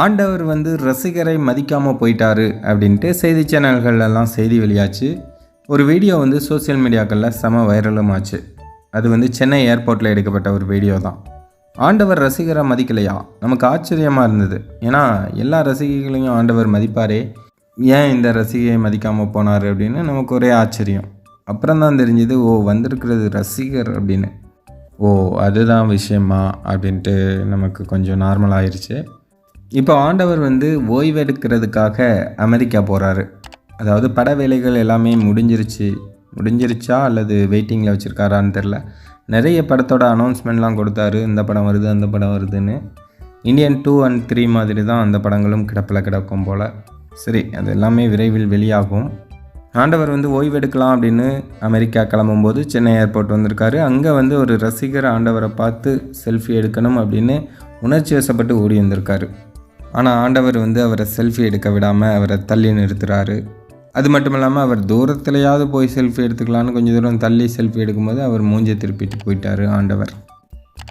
ஆண்டவர் வந்து ரசிகரை மதிக்காமல் போயிட்டாரு அப்படின்ட்டு செய்தி சேனல்கள்லாம் செய்தி வெளியாச்சு. ஒரு வீடியோ வந்து சோஷியல் மீடியாக்களில் செம வைரலும் ஆச்சு அது வந்து சென்னை ஏர்போர்ட்டில் எடுக்கப்பட்ட ஒரு வீடியோ தான். ஆண்டவர் ரசிகரை மதிக்கலையா? நமக்கு ஆச்சரியமாக இருந்தது. ஏன்னா எல்லா ரசிகைகளையும் ஆண்டவர் மதிப்பாரே. ஏன் இந்த ரசிகையை மதிக்காமல் போனார் அப்படின்னு நமக்கு ஒரே ஆச்சரியம். அப்புறம் தான் தெரிஞ்சது ஓ வந்திருக்கிறது ரசிகர் அப்படின்னு. ஓ அதுதான் விஷயமா அப்படின்ட்டு நமக்கு கொஞ்சம் நார்மல் ஆயிடுச்சு இப்போ ஆண்டவர் வந்து ஓய்வெடுக்கிறதுக்காக அமெரிக்கா போகிறாரு அதாவது பட வேலைகள் எல்லாமே முடிஞ்சிருச்சு. முடிஞ்சிருச்சா அல்லது வெயிட்டிங்கில் வச்சுருக்காரான்னு தெரில நிறைய படத்தோட அனௌன்ஸ்மெண்ட்லாம் கொடுத்தாரு. இந்த படம் வருது அந்த படம் வருதுன்னு. இந்தியன் டூ அண்ட் த்ரீ மாதிரி தான் அந்த படங்களும் கிடப்பில் கிடக்கும் போல். சரி அது எல்லாமே விரைவில் வெளியாகும். ஆண்டவர் வந்து ஓய்வெடுக்கலாம் அப்படின்னு அமெரிக்கா கிளம்பும்போது சென்னை ஏர்போர்ட் வந்திருக்காரு. அங்கே வந்து ஒரு ரசிகர் ஆண்டவரை பார்த்து செல்ஃபி எடுக்கணும் அப்படின்னு உணர்ச்சி வசப்பட்டு ஓடி வந்திருக்காரு. ஆனால் ஆண்டவர் வந்து அவரை செல்ஃபி எடுக்க விடாமல் அவரை தள்ளி நிறுத்துகிறாரு அது மட்டும் இல்லாமல் அவர் தூரத்துலையாவது போய் செல்ஃபி எடுத்துக்கலான்னு கொஞ்சம் தூரம் தள்ளி செல்ஃபி எடுக்கும்போது அவர் மூஞ்சை திருப்பிட்டு போயிட்டாரு ஆண்டவர்.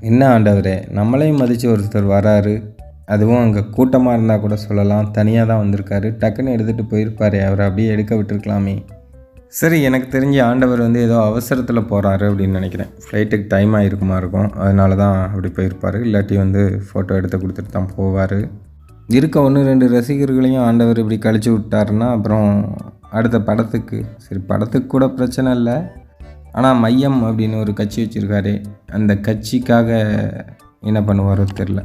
என்ன ஆண்டவரே நம்மளையும் மதித்து ஒருத்தர் வராரு. அதுவும் அங்கே கூட்டமாக இருந்தால் கூட சொல்லலாம். தனியாக தான் வந்திருக்காரு. டக்குன்னு எடுத்துகிட்டு போயிருப்பாரு அவரை அப்படியே எடுக்க விட்டுருக்கலாமே. சரி எனக்கு தெரிஞ்ச ஆண்டவர் வந்து ஏதோ அவசரத்தில் போகிறாரு அப்படின்னு நினைக்கிறேன். ஃப்ளைட்டுக்கு டைம் ஆகிருக்குமா இருக்கும். அதனால தான் அப்படி போயிருப்பார். இல்லாட்டி வந்து ஃபோட்டோ எடுத்து கொடுத்துட்டு தான் போவார். இருக்க ஒன்று ரெண்டு ரசிகர்களையும் ஆண்டவர் இப்படி கழிச்சு விட்டாருன்னா அப்புறம் அடுத்த படத்துக்கு சரி படத்துக்கு கூட பிரச்சனை இல்லை. ஆனால் மையம் அப்படின்னு ஒரு கட்சி வச்சுருக்காரு அந்த கட்சிக்காக என்ன பண்ணுவாரோ தெரில